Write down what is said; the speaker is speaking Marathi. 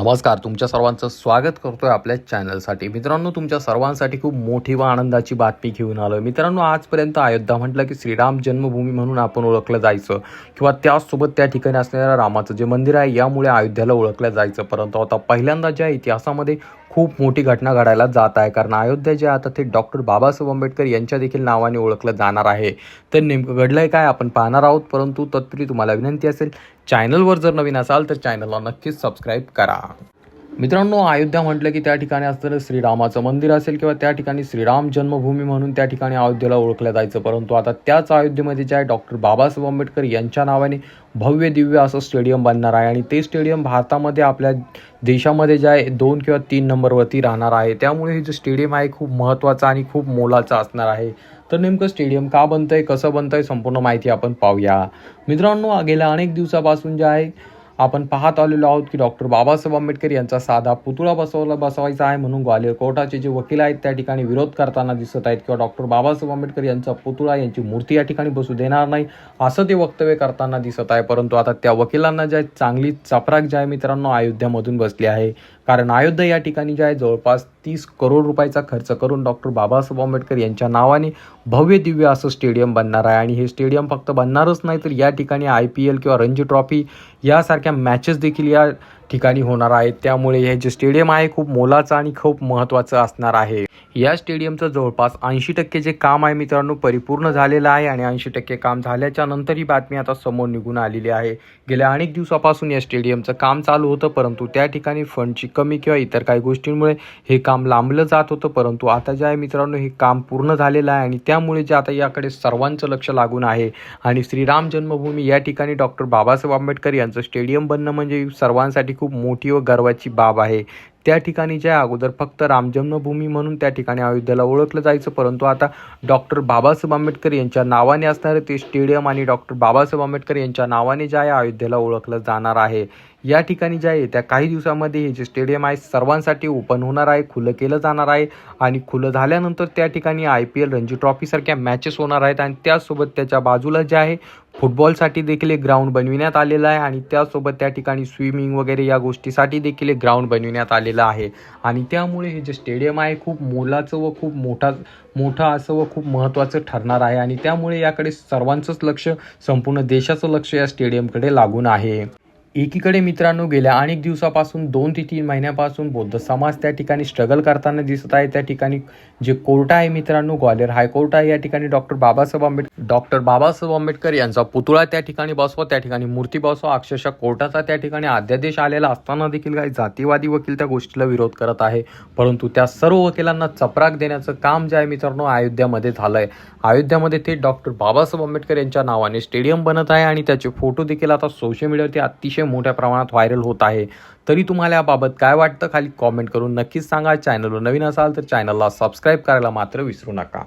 नमस्कार तुमच्या सर्वांचं स्वागत करतो आहे आपल्या चॅनलसाठी. मित्रांनो तुमच्या सर्वांसाठी खूप मोठी व आनंदाची बातमी घेऊन आलो मित्रांनो आजपर्यंत अयोध्या म्हटलं की श्रीराम जन्मभूमी म्हणून आपण ओळखलं जायचं किंवा त्याचसोबत त्या ठिकाणी असणाऱ्या रामाचं जे मंदिर आहे यामुळे अयोध्याला ओळखलं जायचं. परंतु आता पहिल्यांदा ज्या इतिहासामध्ये खूप मोठी घटना घडायला जात आहे. कारण अयोध्या जे आता ते डॉक्टर बाबासाहेब आंबेडकर यांच्या देखील नावाने ओळखलं जाणार आहे. तर नेमकं घडलंय काय आपण पाहणार आहोत. परंतु तत्पूर्वी तुम्हाला विनंती असेल चॅनलवर जर नवीन असाल तर चॅनलला नक्कीच सबस्क्राईब करा. मित्रांनो अयोध्या म्हटलं की त्या ठिकाणी असताना श्रीरामाचं मंदिर असेल किंवा त्या ठिकाणी श्रीराम जन्मभूमी म्हणून त्या ठिकाणी अयोध्येला ओळखलं जायचं. परंतु आता त्याच अयोध्येमध्ये जे आहे डॉक्टर बाबासाहेब आंबेडकर यांच्या नावाने भव्य दिव्य असं स्टेडियम बनणार आहे. आणि ते स्टेडियम भारतामध्ये आपल्या देशामध्ये जे आहे दोन किंवा तीन नंबरवरती राहणार आहे. त्यामुळे हे जे स्टेडियम आहे खूप महत्त्वाचं आणि खूप मोलाचं असणार आहे. तर नेमकं स्टेडियम का बनतंय कसं बनतंय संपूर्ण माहिती आपण पाहूया. मित्रांनो गेल्या अनेक दिवसापासून जे आहे आपण पाहत आलेलो आहोत की डॉक्टर बाबासाहेब आंबेडकर यांचा साधा पुतळा बसवला बसवायचा आहे म्हणून ग्वालियर कोर्टाचे जे वकील आहेत त्या ठिकाणी विरोध करताना दिसत आहेत किंवा डॉक्टर बाबासाहेब आंबेडकर यांचा पुतळा यांची मूर्ती या ठिकाणी बसू देणार नाही असं ते वक्तव्य करताना दिसत आहे. परंतु आता त्या वकिलांना जे चांगली चपराक जे आहे मित्रांनो अयोध्यामधून बसली आहे. कारण अयोध्या या ठिकाणी जे आहे जवळपास तीस करोड रुपयाचा खर्च करून डॉक्टर बाबासाहेब आंबेडकर यांच्या नावाने भव्य दिव्य असं स्टेडियम बनणार आहे. आणि हे स्टेडियम फक्त बनणारच नाही तर या ठिकाणी आय पी एल किंवा रणजी ट्रॉफी यासारख्या मॅचेस देखील या ठिकाणी होणार आहेत त्यामुळे हे जे स्टेडियम आहे खूप मोलाचं आणि खूप महत्त्वाचं असणार आहे. या स्टेडियमचं जवळपास ऐंशी टक्के जे काम आहे मित्रांनो परिपूर्ण झालेलं आहे आणि ऐंशी टक्के काम झाल्याच्यानंतर ही बातमी आता समोर निघून आलेली आहे. गेल्या अनेक दिवसापासून या स्टेडियमचं काम चालू होतं परंतु त्या ठिकाणी फंडची कमी किंवा इतर काही गोष्टींमुळे हे काम लांबलं जात होतं. परंतु आता जे आहे मित्रांनो हे काम पूर्ण झालेलं आहे आणि त्यामुळे जे आता याकडे सर्वांचं लक्ष लागून आहे. आणि श्रीराम जन्मभूमी या ठिकाणी डॉक्टर बाबासाहेब आंबेडकर यांचं स्टेडियम बनणं म्हणजे सर्वांसाठी खूप मोठी व गर्वाची बाब आहे. त्या ठिकाणी ज्या अगोदर फक्त रामजन्मभूमी म्हणून त्या ठिकाणी अयोध्येला ओळखलं जायचं परंतु आता डॉक्टर बाबासाहेब आंबेडकर यांच्या नावाने असणारे ते स्टेडियम आणि डॉक्टर बाबासाहेब आंबेडकर यांच्या नावाने जे आहे अयोध्येला ओळखलं जाणार आहे या ठिकाणी जे आहे त्या काही दिवसामध्ये हे जे स्टेडियम आहे सर्वांसाठी ओपन होणार आहे खुलं केलं जाणार आहे आणि खुलं झाल्यानंतर त्या ठिकाणी आय पी एल रणजी ट्रॉफीसारख्या मॅचेस होणार आहेत आणि त्याचसोबत त्याच्या बाजूला जे आहे फुटबॉलसाठी देखील एक ग्राउंड बनविण्यात आलेलं आहे आणि त्यासोबत त्या ठिकाणी स्विमिंग वगैरे या गोष्टीसाठी देखील एक ग्राउंड बनविण्यात आलेलं आहे. आणि त्यामुळे हे जे स्टेडियम आहे खूप मोलाचं व खूप मोठा मोठं असं व खूप महत्त्वाचं ठरणार आहे. आणि त्यामुळे याकडे सर्वांचंच लक्ष संपूर्ण देशाचं लक्ष या स्टेडियमकडे लागून आहे. एकीकडे मित्रांनो गेल्या अनेक दिवसापासून दोन ते तीन महिन्यापासून बौद्ध समाज त्या ठिकाणी स्ट्रगल करताना दिसत आहे. त्या ठिकाणी जे कोर्ट आहे मित्रांनो ग्वालियर हायकोर्ट आहे. या ठिकाणी डॉक्टर बाबासाहेब आंबेडकर डॉक्टर बाबासाहेब आंबेडकर यांचा पुतळा त्या ठिकाणी बसवा त्या ठिकाणी मूर्ती बसवा. अक्षरशः कोर्टाचा त्या ठिकाणी अध्यादेश आलेला असताना देखील काही जातीवादी वकील त्या गोष्टीला विरोध करत आहे. परंतु त्या सर्व वकिलांना चपराक देण्याचं काम जे आहे मित्रांनो अयोध्यामध्ये झालं आहे अयोध्यामध्ये ते डॉक्टर बाबासाहेब आंबेडकर यांच्या नावाने स्टेडियम बनत आहे आणि त्याचे फोटो देखील आता सोशल मीडियावरती अतिशय मोठ्या प्रमाणात व्हायरल होत आहे. तरी तुम्हाला याबाबत काय वाटतं? खाली कॉमेंट करून नक्कीच सांगा. चॅनलवर नवीन असाल तर चॅनलला सबस्क्राईब करायला मात्र विसरू नका.